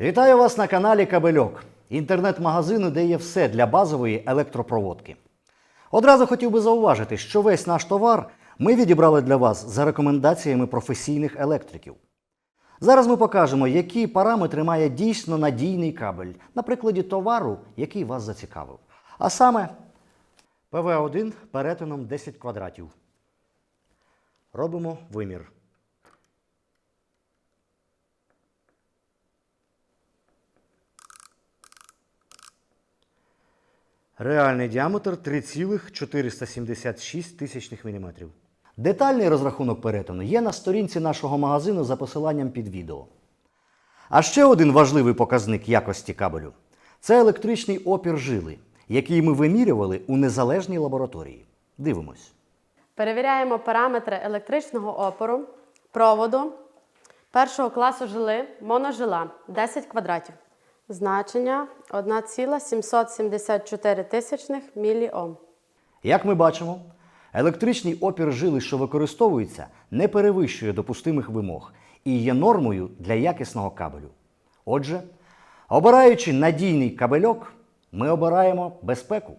Вітаю вас на каналі Кабельок, інтернет-магазину, де є все для базової електропроводки. Одразу хотів би зауважити, що весь наш товар ми відібрали для вас за рекомендаціями професійних електриків. Зараз ми покажемо, які параметри має дійсно надійний кабель на прикладі товару, який вас зацікавив. А саме ПВ1 перетином 10 квадратів. Робимо вимір. Реальний діаметр 3,476 тисячних міліметрів. Детальний розрахунок перетину є на сторінці нашого магазину за посиланням під відео. А ще один важливий показник якості кабелю це електричний опір жили, який ми вимірювали у незалежній лабораторії. Дивимось. Перевіряємо параметри електричного опору, проводу першого класу жили, моножила 10 квадратів. Значення 1,774 тисячних міліом. Як ми бачимо, електричний опір жили, що використовується, не перевищує допустимих вимог і є нормою для якісного кабелю. Отже, обираючи надійний кабельок, ми обираємо безпеку.